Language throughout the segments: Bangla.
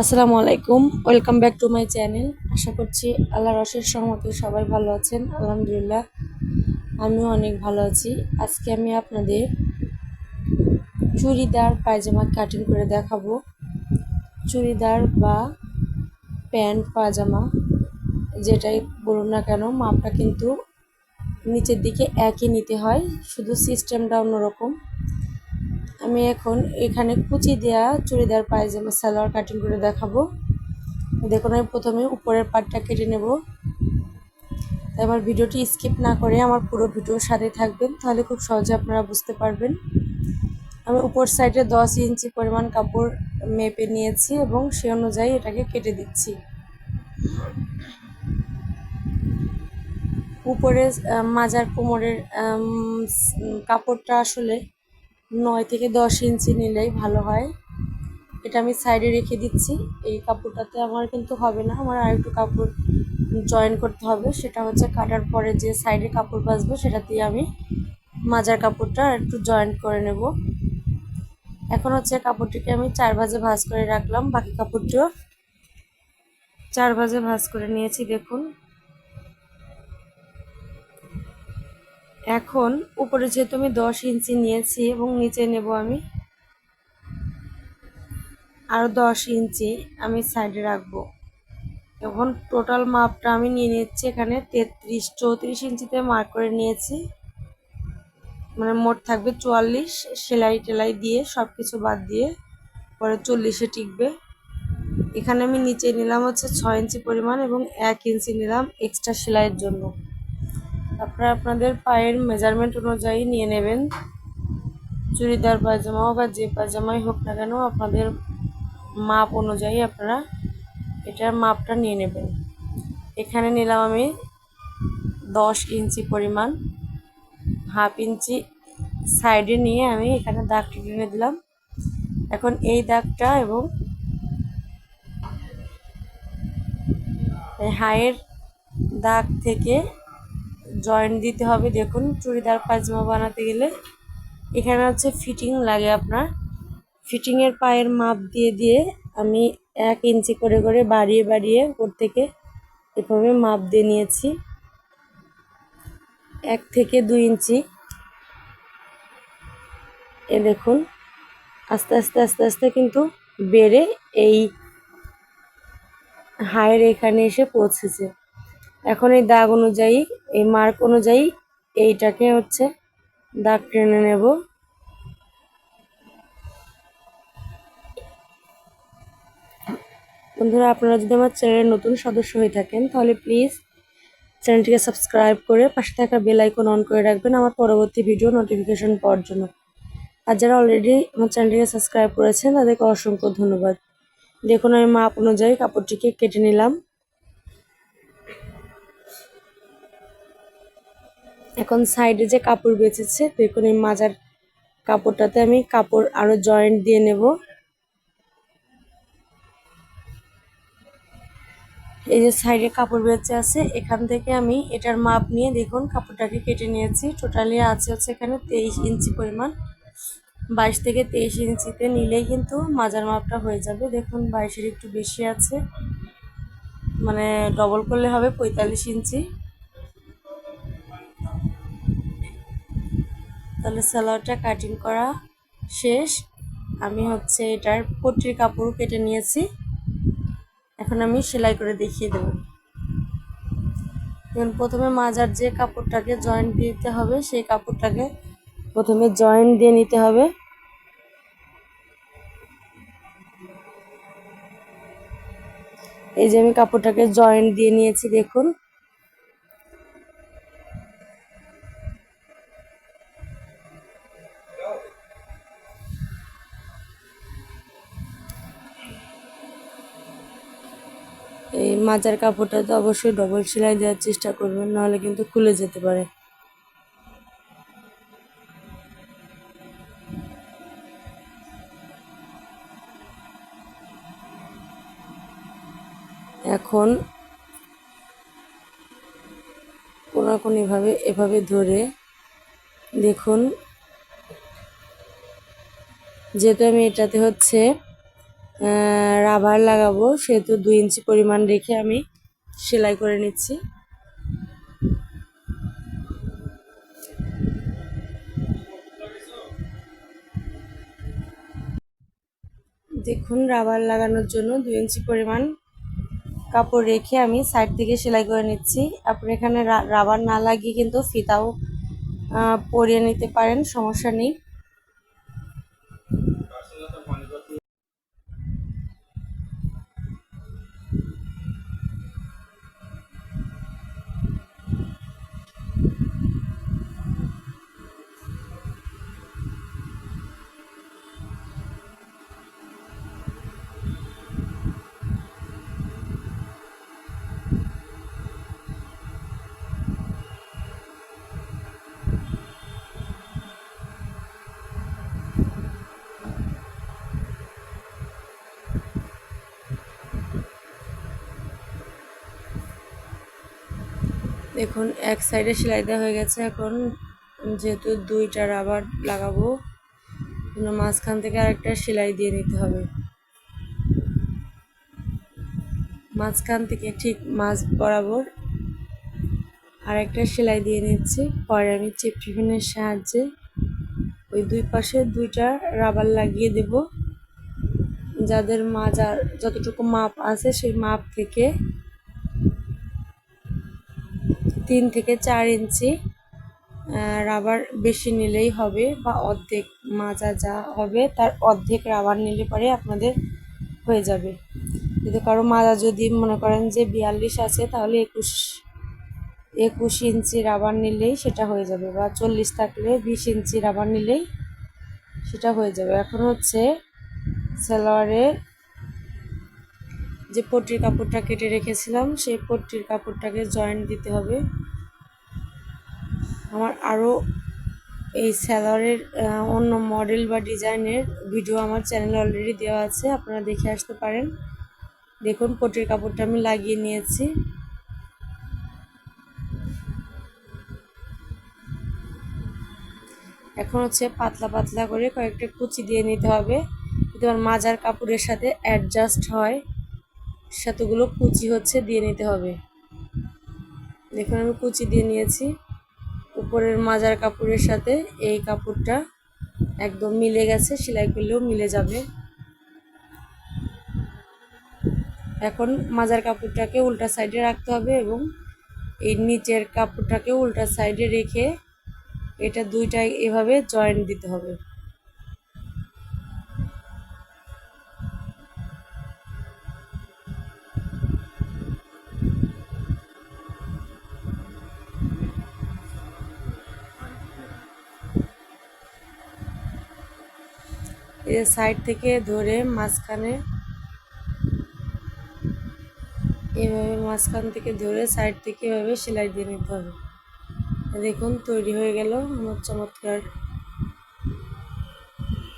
আসসালামু আলাইকুম। Welcome back to my channel আশা করছি আল্লাহর অশেষ সহমতে সবাই ভালো আছেন। আলহামদুলিল্লাহ, আমিও অনেক ভালো আছি। আজকে আমি আপনাদের চুড়িদার পায়জামা কাটিং করে দেখাবো। চুড়িদার বা প্যান্ট, পায়জামা, যেটাই বলুন না কেন, মাপটা কিন্তু নিচের দিকে একই নিতে হয়। শুধু সিস্টেমটা অন্যরকম। আমি এখন এখানে কুচি দেওয়া চুড়িদার পায়জামা সালোয়ার কাটিং করে দেখাবো। দেখুন, আমি প্রথমে উপরের পাটটা কেটে নেব। তাই আমার ভিডিওটি স্কিপ না করে আমার পুরো ভিডিওর সাথে থাকবেন, তাহলে খুব সহজে আপনারা বুঝতে পারবেন। আমি উপর সাইডে দশ ইঞ্চি পরিমাণ কাপড় মেপে নিয়েছি এবং সে অনুযায়ী এটাকে কেটে দিচ্ছি। উপরে মাজার কোমরের কাপড়টা আসলে নয় থেকে দশ ইঞ্চি নিলেই ভালো হয়। এটা আমি সাইডে রেখে দিচ্ছি। এই কাপড়টাতে আমার কিন্তু হবে না। আমার আরেকটু কাপড় জয়েন করতে হবে। সেটা হচ্ছে কাটার পরে যে সাইডে কাপড় বাঁচবে, সেটা দিয়ে আমি মাজার কাপড়টা একটু জয়েন্ট করে নেব। এখন হচ্ছে কাপড়টিকে আমি চার ভাজে ভাজ করে রাখলাম। বাকি কাপড়টিও চার ভাজে ভাজ করে নিয়েছি, দেখুন। এখন উপরে যেহেতু আমি দশ ইঞ্চি নিয়েছি এবং নিচে নেব আমি আরও দশ ইঞ্চি আমি সাইডে রাখব। এখন টোটাল মাপটা আমি নিয়ে নিচ্ছি এখানে তেত্রিশ, চৌত্রিশ ইঞ্চিতে মার্ক করে নিয়েছি। মানে মোট থাকবে চুয়াল্লিশ, সেলাই টেলাই দিয়ে সব কিছু বাদ দিয়ে পরে চল্লিশে টিকবে। এখানে আমি নিচে নিলাম হচ্ছে ছয় ইঞ্চি পরিমাণ এবং এক ইঞ্চি নিলাম এক্সট্রা সেলাইয়ের জন্য। আপনারা আপনাদের পায়ের মেজারমেন্ট অনুযায়ী নিয়ে নেবেন। চুড়িদার পায়জামা আর যে পায়জামাই হোক না কেন, আপনাদের মাপ অনুযায়ী আপনারা এটার মাপটা নিয়ে নেবেন। এখানে নিলাম আমি দশ ইঞ্চি পরিমাণ, হাফ ইঞ্চি সাইডে নিয়ে আমি এখানে দাগটা টেনে দিলাম। এখন এই দাগটা এবং হায়ের দাগ থেকে জয়েন্ট দিতে হবে। দেখুন, চুড়িদার, পায়জামা বানাতে গেলে এখানে হচ্ছে ফিটিং লাগে আপনার। ফিটিংয়ের পায়ের মাপ দিয়ে দিয়ে আমি এক ইঞ্চি করে করে বাড়িয়ে বাড়িয়ে ওর থেকে এভাবে মাপ দিয়ে নিয়েছি। এক থেকে দুই ইঞ্চি। এ দেখুন, আস্তে আস্তে আস্তে আস্তে কিন্তু বেড়ে এই হায়ের এখানে এসে পৌঁছেছে। এখন এই দাগ অনুযায়ী, এই মার্ক অনুযায়ী এইটাকে হচ্ছে দাগ টেনে নেব। বন্ধুরা, আপনারা যদি আমার চ্যানেলের নতুন সদস্য হয়ে থাকেন, তাহলে প্লিজ চ্যানেলটিকে সাবস্ক্রাইব করে পাশে থাকা বেল আইকন অন করে রাখবেন আমার পরবর্তী ভিডিও নোটিফিকেশন পাওয়ার জন্য। আর যারা অলরেডি আমার চ্যানেলটিকে সাবস্ক্রাইব করেছেন, তাদেরকে অসংখ্য ধন্যবাদ। দেখুন, আমি মাপ অনুযায়ী কাপড়টিকে কেটে নিলাম। এখন সাইডে যে কাপড় বেঁচেছে দেখুন এই মাজার কাপড়টাতে আমি কাপড় আরও জয়েন্ট দিয়ে নেব। এই যে সাইডে কাপড় বেঁচে আছে, এখান থেকে আমি এটার মাপ নিয়ে দেখুন, কাপড়টাকে কেটে নিয়েছি। টোটালি আছে হচ্ছে এখানে তেইশ ইঞ্চি পরিমাণ। বাইশ থেকে তেইশ ইঞ্চিতে নিলেই কিন্তু মাজার মাপটা হয়ে যাবে। দেখুন, বাইশের একটু বেশি আছে। মানে ডবল করলে হবে পঁয়তাল্লিশ ইঞ্চি। তাহলে সালোয়ারটা কাটিং করা শেষ। আমি হচ্ছে এটার পট্টির কাপড় কেটে নিয়েছি। এখন আমি সেলাই করে দেখিয়ে দেব। যেমন প্রথমে মাজার যে কাপড়টাকে জয়েন্ট দিতে হবে, সেই কাপড়টাকে প্রথমে জয়েন্ট দিয়ে নিতে হবে। এই যে আমি কাপড়টাকে জয়েন্ট দিয়ে নিয়েছি, দেখুন। এই কাপড়টা তো অবশ্যই ডবল সেলাই দেওয়ার চেষ্টা করবেন, নাহলে কিন্তু খুলে যেতে পারে। এখন কোনাকুনিভাবে এভাবে ধরে দেখুন, যেহেতু আমি এটাতে হচ্ছে রাবার লাগাবো, সেহেতু দুই ইঞ্চি পরিমাণ রেখে আমি সেলাই করে নিচ্ছি। দেখুন, রাবার লাগানোর জন্য দুই ইঞ্চি পরিমাণ কাপড় রেখে আমি সাইড থেকে সেলাই করে নিচ্ছি। আপনি এখানে রাবার না লাগিয়ে কিন্তু ফিতাও পরিয়ে নিতে পারেন, সমস্যা নেই। দেখুন, এক সাইডে সেলাই দেওয়া হয়ে গেছে এখন। যেহেতু দুইটা রাবার লাগাবো মাঝখান থেকে আরেকটা সেলাই দিয়ে নিতে হবে। মাঝখান থেকে ঠিক মাছ বরাবর আরেকটা সেলাই দিয়ে নিচ্ছি। পরে আমি চিপ টিফিনের সাহায্যে ওই দুই পাশে দুইটা রাবার লাগিয়ে দেব। যাদের মাজার যতটুকু মাপ আছে সেই মাপ থেকে তিন থেকে চার ইঞ্চি রাবার বেশি নিলেই হবে বা অর্ধেক মাজা যা হবে তার অর্ধেক রাবার নিলে পরে আপনাদের হয়ে যাবে। যদি কারও মাজা যদি মনে করেন যে বিয়াল্লিশ আছে, তাহলে একুশ একুশ ইঞ্চি রাবার নিলেই সেটা হয়ে যাবে বা চল্লিশ থাকলে বিশ ইঞ্চি রাবার নিলেই সেটা হয়ে যাবে। এখন হচ্ছে সালোয়ারের যে পট্টির কাপড়টা কেটে রেখেছিলাম, সেই পট্টির কাপড়টাকে জয়েন্ট দিতে হবে। আমার আরও এই স্যালোয়ারের অন্য মডেল বা ডিজাইনের ভিডিও আমার চ্যানেলে অলরেডি দেওয়া আছে, আপনারা দেখে আসতে পারেন। দেখুন পটির কাপড়টা আমি লাগিয়ে নিয়েছি। এখন হচ্ছে পাতলা পাতলা করে কয়েকটা কুচি দিয়ে নিতে হবে। যদি আমার মাজার কাপড়ের সাথে অ্যাডজাস্ট হয়। সেতগুলো কুচি হচ্ছে, দিয়ে নিতে হবে। দেখুন, আমি কুচি দিয়ে নিয়েছি। উপরের মাজার কাপড়ের সাথে এই কাপড়টা একদম মিলে গেছে, সেলাই করলেও মিলে যাবে। এখন মাজার কাপড়টাকে উল্টা সাইডে রাখতে হবে এবং এই নিচের কাপড়টাকে উল্টা সাইডে রেখে এটা দুইটাই এভাবে জয়েন্ট দিতে হবে। সাইড থেকে ধরে মাঝখানে, এভাবে মাঝখান থেকে ধরে সাইড থেকে এভাবে সেলাই দিয়ে নিতে হবে। দেখুন, তৈরি হয়ে গেল আমার চমৎকার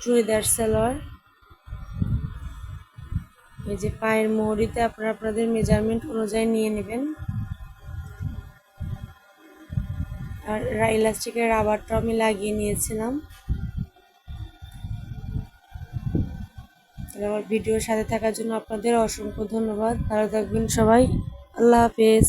চুড়িদার সালোয়ার। এই যে পায়ের মোহরিতে আপনারা আপনাদের মেজারমেন্ট অনুযায়ী নিয়ে নেবেন। আর ইলাস্টিকের রাবারটা আমি লাগিয়ে নিয়েছিলাম। আমার ভিডিওর সাথে থাকার জন্য আপনাদের অসংখ্য ধন্যবাদ। ভালো থাকবেন সবাই। আল্লাহ হাফেজ।